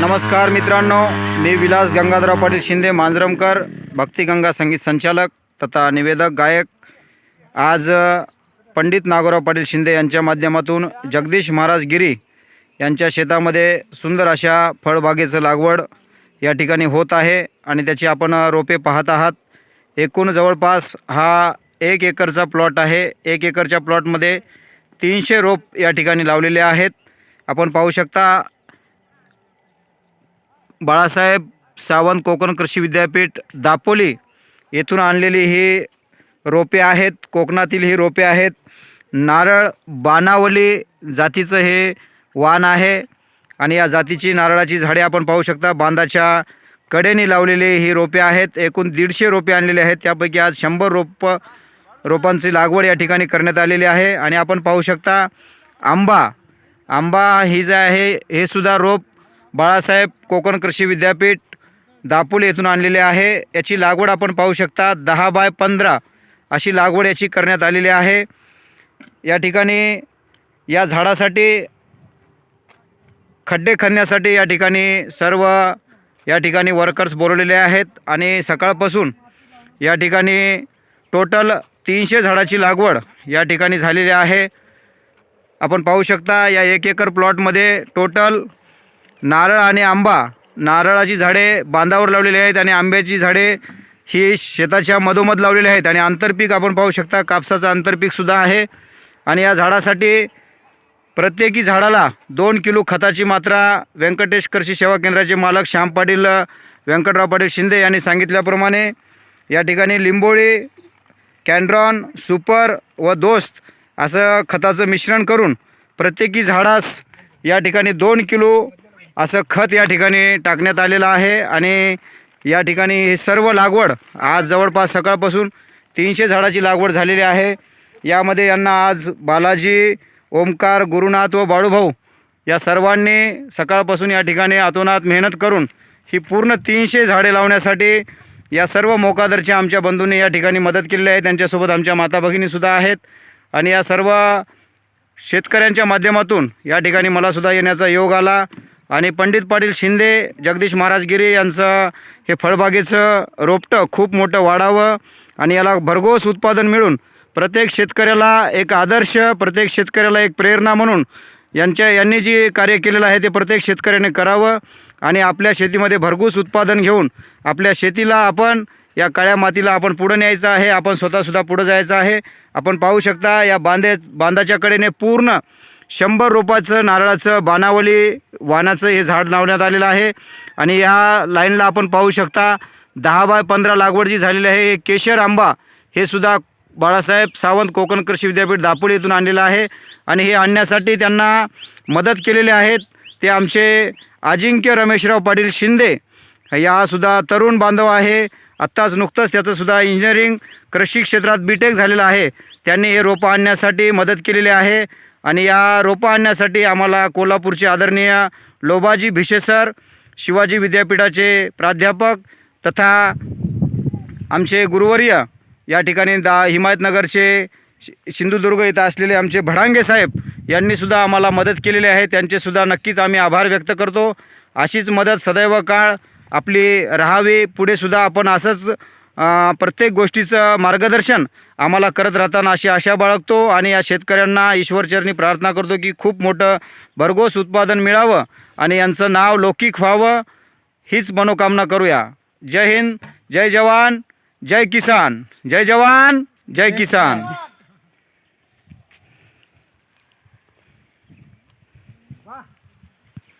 नमस्कार मित्रांनो मी विलास गंगाधरराव पाटील शिंदे मांजरमकर भक्तिगंगा संगीत संचालक तथा निवेदक गायक. आज पंडित नागोराव पाटील शिंदे यांच्या माध्यमातून जगदीश महाराज गिरी यांच्या शेतामध्ये सुंदर अशा फळबागेचं लागवड या ठिकाणी होत आहे आणि त्याची आपण रोपे पाहत आहात. एकूण जवळपास हा एक एकरचा प्लॉट आहे. एक एकरच्या प्लॉटमध्ये तीनशे रोप या ठिकाणी लावलेले आहेत. आपण पाहू शकता बाळासाहेब सावंत कोकण कृषी विद्यापीठ दापोली येथून आणलेली ही रोपे आहेत. कोकणातील ही रोपे आहेत. नारळ बाणावली जातीचं हे वाण आहे आणि या जातीची नारळाची झाडे आपण पाहू शकता. बांधाच्या कडेने लावलेली ही रोपे आहेत. एकूण दीडशे रोपे आणलेले आहेत. त्यापैकी आज शंभर रोप रोपांची लागवड या ठिकाणी करण्यात आलेली आहे. आणि आपण पाहू शकता आंबा. आंबा ही जे आहे हे सुद्धा रोप बाळासाहेब कोकण कृषी विद्यापीठ दापोली येथून आणलेले आहे. याची लागवड आपण पाहू शकता. दहा बाय पंधरा अशी लागवड याची करण्यात आलेली आहे. या ठिकाणी या झाडासाठी खड्डे खणण्यासाठी या ठिकाणी सर्व या ठिकाणी वर्कर्स बोलवलेले आहेत आणि सकाळपासून या ठिकाणी टोटल तीनशे झाडाची लागवड या ठिकाणी झालेली आहे. आपण पाहू शकता या एक एकर प्लॉटमध्ये टोटल नारळ आणि आंबा. नारळाची झाडे बांधावर लावलेली आहेत आणि आंब्याची झाडे ही शेताच्या मधोमध लावलेली आहेत. आणि आंतरपीक आपण पाहू शकता कापसाचं आंतरपीकसुद्धा आहे. आणि या झाडासाठी प्रत्येकी झाडाला दोन किलो खताची मात्रा व्यंकटेश कृषी सेवा केंद्राचे मालक श्याम पाटील व्यंकटराव पाटील शिंदे यांनी सांगितल्याप्रमाणे या ठिकाणी लिंबोळी कॅन्ड्रॉन सुपर व दोस्त असं खताचं मिश्रण करून प्रत्येकी झाडास या ठिकाणी दोन किलो असं खत या ठिकाणी टाकण्यात आलेलं आहे आणि या ठिकाणी ही सर्व लागवड आज जवळपास सकाळपासून तीनशे झाडाची लागवड झालेली आहे. यामध्ये यांना आज बालाजी ओमकार गुरुनाथ व बाळूभाऊ या सर्वांनी सकाळपासून या ठिकाणी आतोनात मेहनत करून ही पूर्ण तीनशे झाडे लावण्यासाठी या सर्व मोकादरच्या आमच्या बंधूंनी या ठिकाणी मदत केलेली आहे. त्यांच्यासोबत आमच्या माता भगिनीसुद्धा आहेत आणि या सर्व शेतकऱ्यांच्या माध्यमातून या ठिकाणी मलासुद्धा येण्याचा योग आला. आणि पंडित पाटील शिंदे जगदीश महाराज गिरे यांचं हे फळबागेचं रोपटं खूप मोठं वाढावं आणि याला भरघोस उत्पादन मिळून प्रत्येक शेतकऱ्याला एक आदर्श प्रत्येक शेतकऱ्याला एक प्रेरणा म्हणून यांच्या यांनी जे कार्य केलेलं आहे ते प्रत्येक शेतकऱ्याने करावं आणि आपल्या शेतीमध्ये भरघोस उत्पादन घेऊन आपल्या शेतीला आपण या काळ्या मातीला आपण पुढं न्यायचं आहे आपण स्वतःसुद्धा पुढं जायचं आहे. आपण पाहू शकता या बांधे बांधाच्या कडेने पूर्ण शंभर रोपाचं नारळाचं बाणावली वानाचं हे झाड लावण्यात आलेलं आहे. आणि या लाईनला आपण पाहू शकता दहा बाय पंधरा लागवड जी झालेली आहे हे केशर आंबा हे सुद्धा बाळासाहेब सावंत कोकण कृषी विद्यापीठ दापोली येथून आणलेलं आहे. आणि हे आणण्यासाठी त्यांना मदत केलेले आहेत ते आमचे अजिंक्य रमेशराव पाटील शिंदे. यासुद्धा तरुण बांधव आहे. आत्ताच नुकतंच त्याचंसुद्धा इंजिनिअरिंग कृषी क्षेत्रात बी टेक झालेलं आहे. त्यांनी हे रोपं आणण्यासाठी मदत केलेली आहे. आणि या रोपं आणण्यासाठी आम्हाला कोल्हापूरचे आदरणीय लोबाजी भिशे सर शिवाजी विद्यापीठाचे प्राध्यापक तथा आमचे गुरुवर्य या ठिकाणी दा हिमायतनगरचे शि- सिंधुदुर्ग इथं असलेले आमचे भडांगे साहेब यांनीसुद्धा आम्हाला मदत केलेली आहे. त्यांचेसुद्धा नक्कीच आम्ही आभार व्यक्त करतो. अशीच मदत सदैव काळ आपली राहावी. पुढेसुद्धा आपण असंच प्रत्येक गोष्टीचं मार्गदर्शन आम्हाला करत राहताना अशी आशा बाळगतो आणि या शेतकऱ्यांना ईश्वरचरणी प्रार्थना करतो की खूप मोठं भरघोस उत्पादन मिळावं आणि यांचं नाव लौकिक व्हावं. हीच मनोकामना करूया. जय हिंद जय जवान जय किसान. जय जवान जय किसान.